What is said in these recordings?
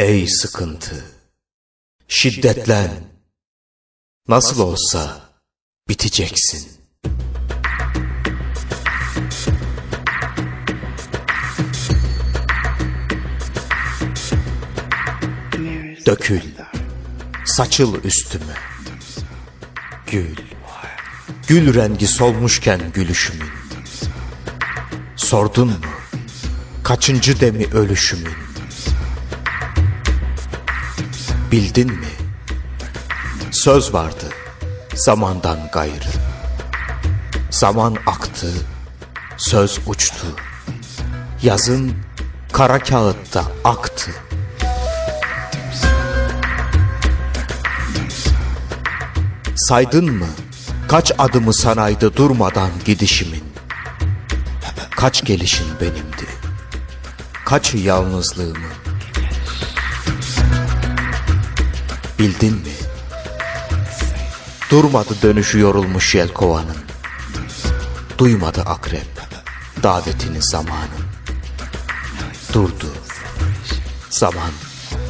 Ey sıkıntı! Şiddetlen! Nasıl olsa biteceksin. Dökül, saçıl üstüme. Gül, gül rengi solmuşken gülüşümün. Sordun mu, kaçıncı demi ölüşümün? Bildin mi? Söz vardı zamandan gayrı. Zaman aktı, söz uçtu. Yazın kara kağıtta aktı. Saydın mı kaç adımı sanaydı durmadan gidişimin? Kaç gelişin benimdi? Kaç yalnızlığımın? Bildin mi? Durmadı dönüşü yorulmuş yelkovanın. Duymadı akrep davetini zamanın. Durdu. Zaman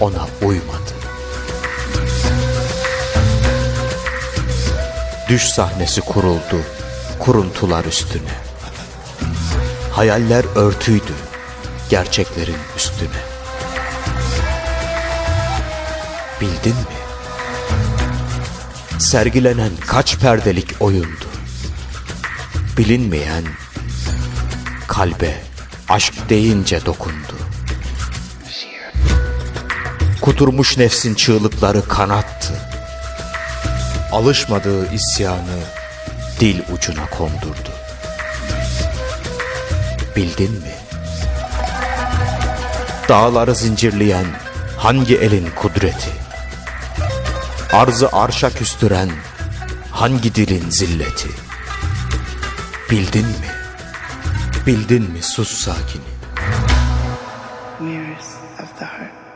ona uymadı. Düş sahnesi kuruldu kuruntular üstüne. Hayaller örtüydü gerçeklerin üstüne. Bildin mi? Sergilenen kaç perdelik oyundu. Bilinmeyen kalbe aşk deyince dokundu. Kuturmuş nefsin çığlıkları kanattı. Alışmadığı isyanı dil ucuna kondurdu. Bildin mi? Dağları zincirleyen hangi elin kudreti? Arzı arşa küstüren hangi dilin zilleti? Bildin mi? Bildin mi sus sakini? Mirrors of the heart.